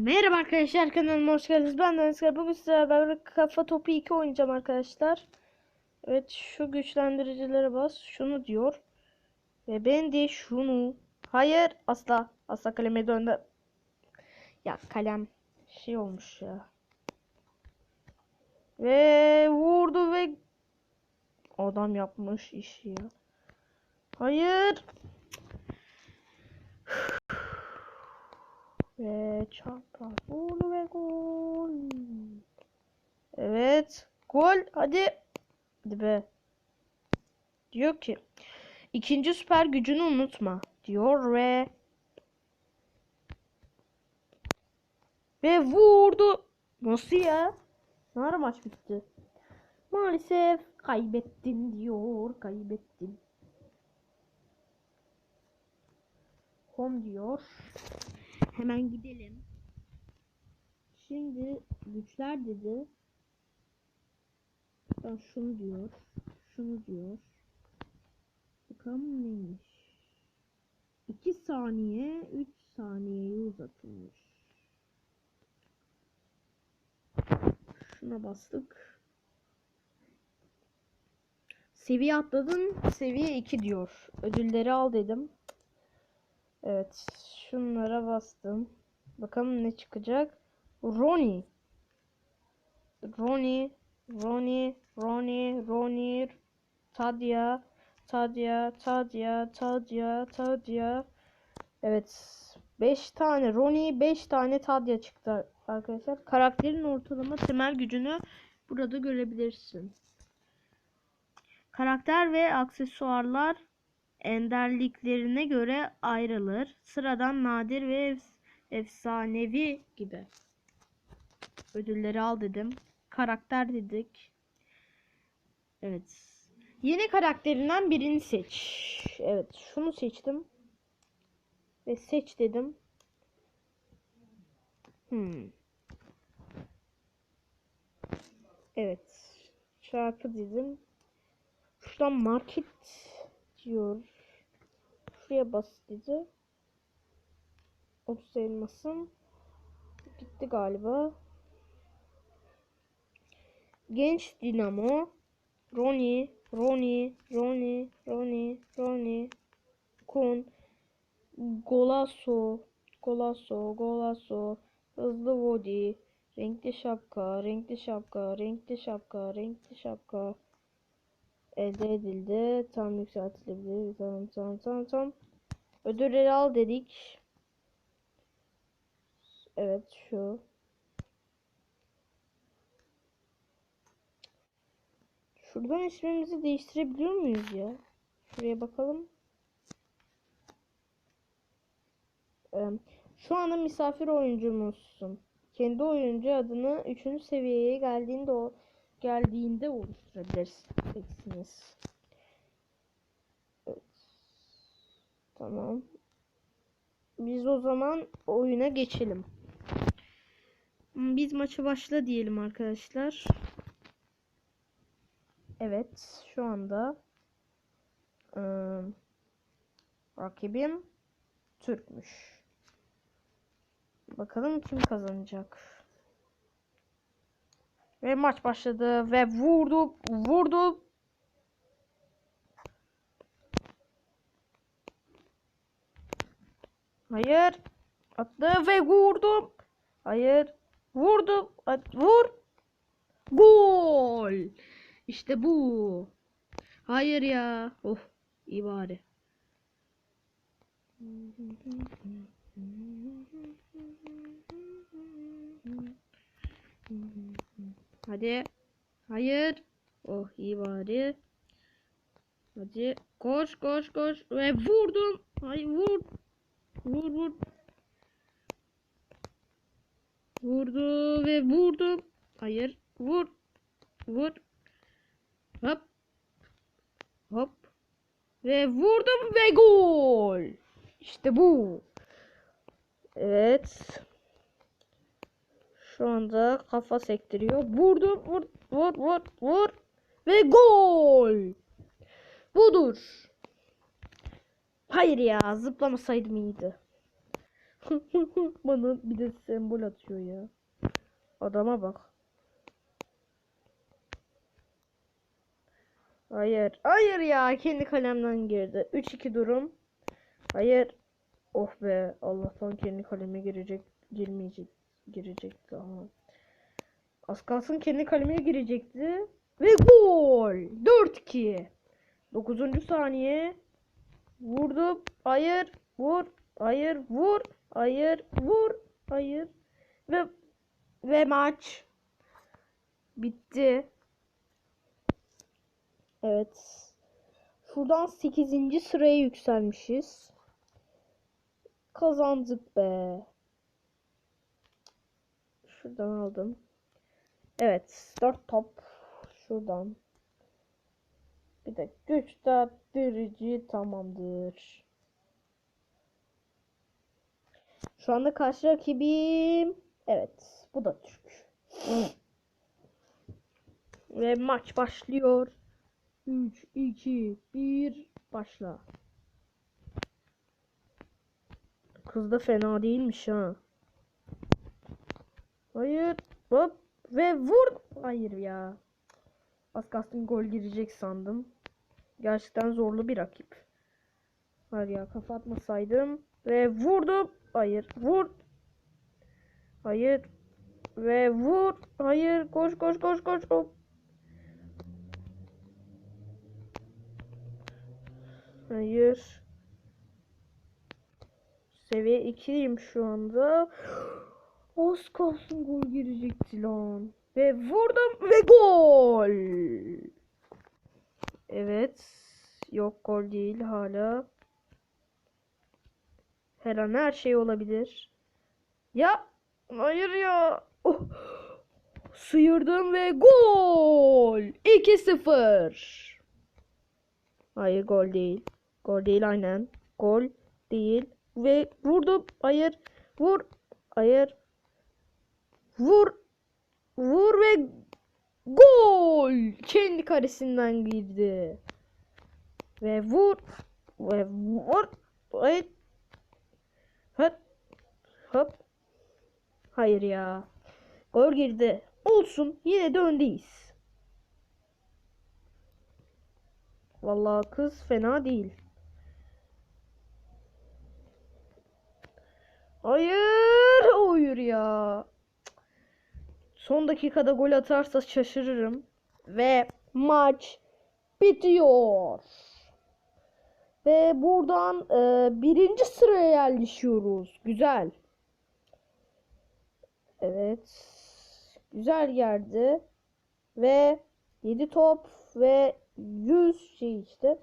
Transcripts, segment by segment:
Merhaba arkadaşlar kanalıma hoş geldiniz. Ben Deniz. Bugün sizlerle beraber kafa topu 2 oynayacağım arkadaşlar. Evet şu güçlendiricilere bas. Şunu diyor. Ve ben de şunu. Hayır asla. Asla kaleme döndü. Ya kalem şey olmuş ya. Ve vurdu ve adam yapmış işi ya. Hayır. Ve çapraz vurdu ve gol. Evet. Gol. Hadi. Hadi be. Diyor ki. ikinci süper gücünü unutma. Diyor ve ve vurdu. Nasıl ya? Ne ara maç bitti? Maalesef kaybettin diyor. Kaybettin. Home diyor. Hemen gidelim. Şimdi güçler dedi. Ben şunu diyor. Şunu diyor. Bakalım neymiş. 2 saniye 3 saniyeye uzatılmış. Şuna bastık. Seviye atladın. Seviye 2 diyor. Ödülleri al dedim. Evet. Şunlara bastım. Bakalım ne çıkacak. Ronnie. Ronnie. Ronnie. Ronnie. Ronnie. Tadia. Tadia. Tadia. Tadia. Tadia. Evet. 5 tane Ronnie, 5 tane Tadia çıktı arkadaşlar. Karakterin ortalama temel gücünü burada görebilirsin. Karakter ve aksesuarlar enderliklerine göre ayrılır. Sıradan nadir ve ef- efsanevi gibi. Ödülleri al dedim. Karakter dedik. Evet. Yeni karakterinden birini seç. Evet, şunu seçtim. Ve seç dedim. Hmm. Evet. Şarkı dedim. Şuradan market diyor. Şuraya bas dedi. 30 elmasım. Gitti galiba. Genç Dinamo. Roni, Roni, Roni, Roni, Roni. Kun. Golasso. Golasso, Golasso. Hızlı Vodi. Renkli şapka, renkli şapka, renkli şapka, renkli şapka elde edildi. Tam yükseltilebilir. Tamam tamam tamam tamam. Ödülleri al dedik. Evet şu. Şuradan ismimizi değiştirebiliyor muyuz ya? Şuraya bakalım. Şu anda misafir oyuncumuzsun. Kendi oyuncu adını 3. seviyeye geldiğinde o geldiğinde oluşturabilirsiniz. Evet. Tamam. Biz o zaman oyuna geçelim. Biz maçı başla diyelim arkadaşlar. Evet, şu anda ıı, rakibim Türkmüş. Bakalım kim kazanacak. Ve maç başladı ve vurdu, vurdu. Hayır. Attı ve vurdum. Hayır. Vurdum. At, vur. Gol. İşte bu. Hayır ya. Oh, iyi bari. Hadi. Hayır. Oh iyi bari. Hadi. Koş koş koş. Ve vurdum. Hayır vur. Vur vur. Vurdu ve vurdum. Hayır. Vur. Vur. Hop. Hop. Ve vurdum ve gol. İşte bu. Evet. Şu anda kafa sektiriyor. Vurdum. Vur. Vur. Vur. Vur. Ve gol. Budur. Hayır ya zıplamasaydım iyiydi. Bana bir de sembol atıyor ya. Adama bak. Hayır. Hayır ya. Kendi kalemden girdi. 3-2 durum. Hayır. Oh be. Allah'tan kendi kaleme girecek. Girmeyecek. Girecekti ama. Az kalsın kendi kalemine girecekti. Ve gol. 4-2. 9. saniye. Vurdu. Hayır. Vur. Hayır. Vur. Hayır. Vur. Hayır. Ve ve maç bitti. Evet. Şuradan 8. sıraya yükselmişiz. Kazandık be. Şuradan aldım. Evet. 4 top. Şuradan. Bir de güç dirici tamamdır. Şu anda karşı rakibim. Evet. Bu da Türk. Ve maç başlıyor. 3, 2, 1 başla. Kız da fena değilmiş ha. Hayır. Hop. Ve vur. Hayır ya. Az kalsın gol girecek sandım. Gerçekten zorlu bir rakip. Var ya kafa atmasaydım. Ve vurdum. Hayır. Vur. Hayır. Ve vur. Hayır. Koş koş koş koş. Hop. Hayır. Seviye 2'yim şu anda. Az kalsın gol girecekti lan. Ve vurdum ve gol. Evet. Yok gol değil hala. Her an her şey olabilir. Ya hayır ya. Oh. Sıyırdım ve gol. 2-0. Hayır gol değil. Gol değil aynen. Gol değil. Ve vurdum. Hayır. Vur. Hayır. Vur. Vur ve gol. Kendi karesinden girdi. Ve vur. Ve vur. Hayır. Hop. Hop. Hayır ya. Gol girdi. Olsun. Yine de öndeyiz. Vallahi kız fena değil. Hayır. Hayır ya. Son dakikada gol atarsa şaşırırım. Ve maç bitiyor. Ve buradan e, birinci sıraya yerleşiyoruz. Güzel. Evet. Güzel geldi. Ve 7 top ve 100 şey işte.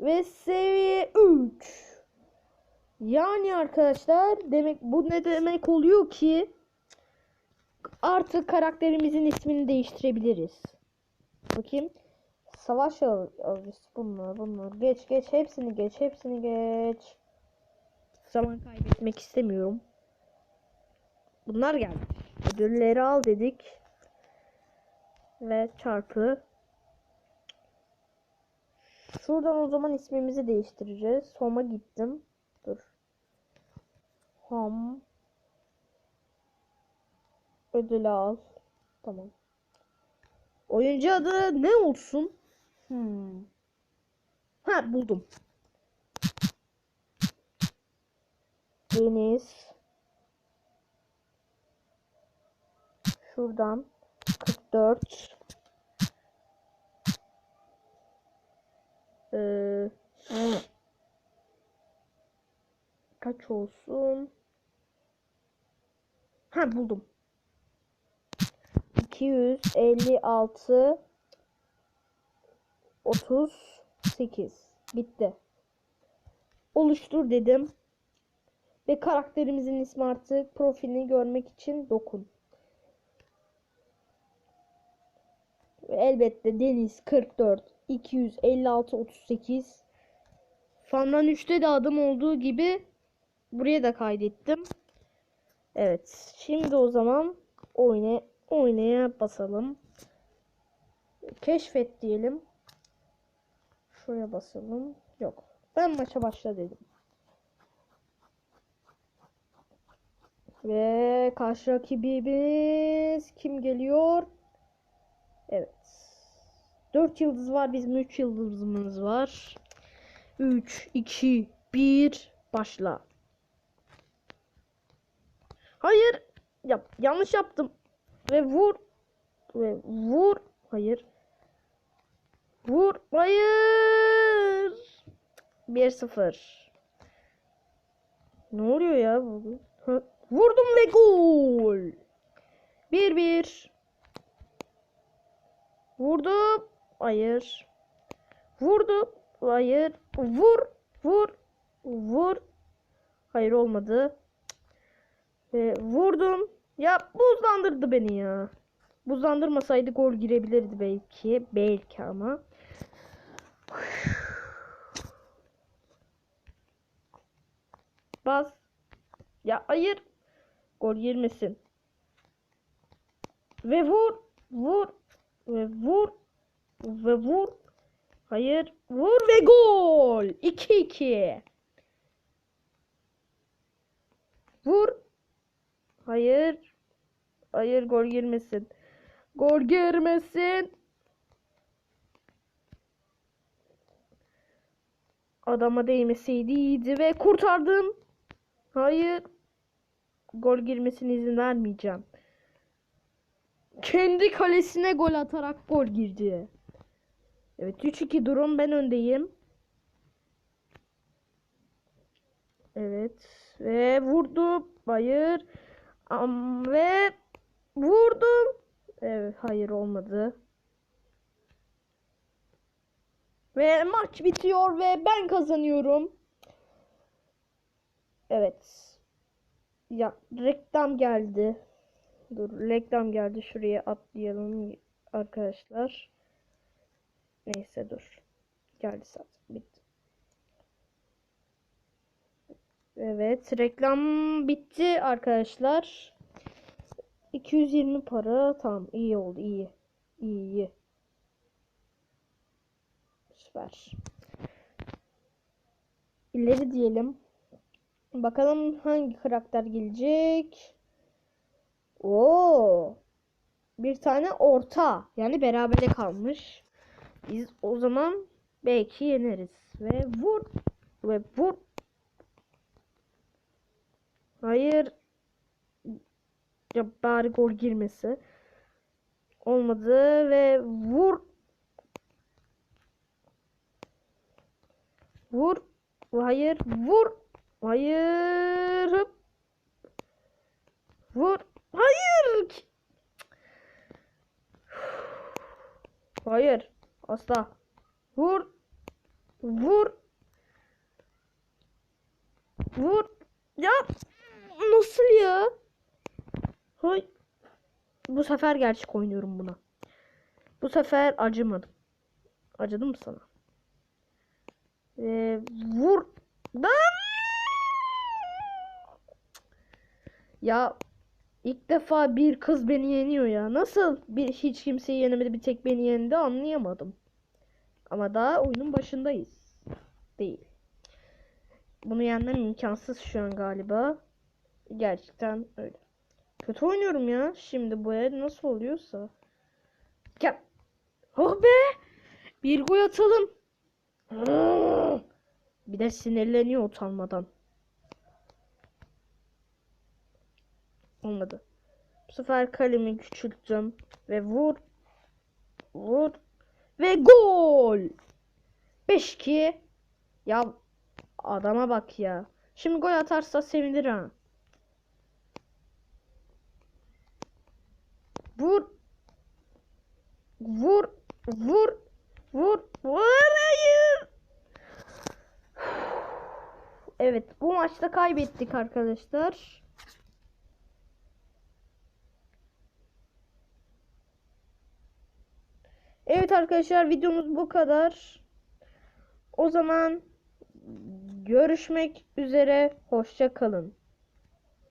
Ve seviye 3. Yani arkadaşlar demek bu ne demek oluyor ki artık karakterimizin ismini değiştirebiliriz. Bakayım. Savaş avcısı bunlar bunlar. Geç geç hepsini geç hepsini geç. Zaman kaybetmek istemiyorum. Bunlar geldi. Ödülleri al dedik. Ve çarpı. Şuradan o zaman ismimizi değiştireceğiz. Home'a gittim. Dur. Home. Ödülü al. Tamam. Oyuncu adı ne olsun? Hmm. Ha buldum. Deniz. Şuradan 44. Ee, kaç olsun? Ha buldum. 256 38 bitti. Oluştur dedim. Ve karakterimizin ismi artık profilini görmek için dokun. Ve elbette Deniz 44 256 38 Fandan 3'te de adım olduğu gibi buraya da kaydettim. Evet. Şimdi o zaman oyna oynaya basalım. Keşfet diyelim. Şuraya basalım. Yok. Ben maça başla dedim. Ve karşı rakibimiz kim geliyor? Evet. 4 yıldız var. Bizim 3 yıldızımız var. 3, 2, 1 başla. Hayır. Yap, yanlış yaptım. Ve vur. Ve vur. Hayır. Vur. Hayır. 1-0. Ne oluyor ya Vurdum ve gol. 1-1. Vurdum. Hayır. Vurdum. Hayır. Vur. Vur. Vur. Hayır olmadı. Ve vurdum. Ya buzlandırdı beni ya. Buzlandırmasaydı gol girebilirdi belki. Belki ama. Bas. Ya hayır. Gol girmesin. Ve vur. Vur. Ve vur. Ve vur. Hayır. Vur ve gol. 2-2. Vur. Hayır. Hayır gol girmesin. Gol girmesin. Adama değmeseydi iyiydi ve kurtardım. Hayır. Gol girmesine izin vermeyeceğim. Kendi kalesine gol atarak gol girdi. Evet 3-2 durum ben öndeyim. Evet ve vurdum. Hayır. Am ve vurdum. Evet hayır olmadı. Ve maç bitiyor ve ben kazanıyorum. Evet. Ya reklam geldi. Dur reklam geldi. Şuraya atlayalım arkadaşlar. Neyse dur. Geldi zaten. Bitti. Evet reklam bitti arkadaşlar. 220 para. Tamam iyi oldu iyi. İyi iyi. Süper. İleri diyelim. Bakalım hangi karakter gelecek. Oo. Bir tane orta. Yani berabere kalmış. Biz o zaman belki yeneriz. Ve vur. Ve vur. Hayır. Ya bari gol girmesi. Olmadı ve vur. Vur. Hayır. Vur. Hayır. Hıp. Vur. Hayır. Hayır. Asla. Vur. Vur. Vur. Ya nasıl ya? Hay. Bu sefer gerçek oynuyorum buna. Bu sefer acımadım. Acıdım mı sana? Ve vur. Lan! Ya ilk defa bir kız beni yeniyor ya. Nasıl bir hiç kimseyi yenemedi bir tek beni yendi anlayamadım. Ama daha oyunun başındayız. Değil. Bunu yenmem imkansız şu an galiba. Gerçekten öyle. Kötü oynuyorum ya. Şimdi bu el nasıl oluyorsa. Gel. Oh be! Bir gol atalım. Bir de sinirleniyor utanmadan. Olmadı. Bu sefer kalemi küçülttüm. Ve vur. Vur. Ve gol. 5-2. Ya adama bak ya. Şimdi gol atarsa sevinir ha. Vur. Vur. Vur. Vur. Vur. Hayır. Evet bu maçta kaybettik arkadaşlar. Evet arkadaşlar videomuz bu kadar. O zaman görüşmek üzere. Hoşça kalın.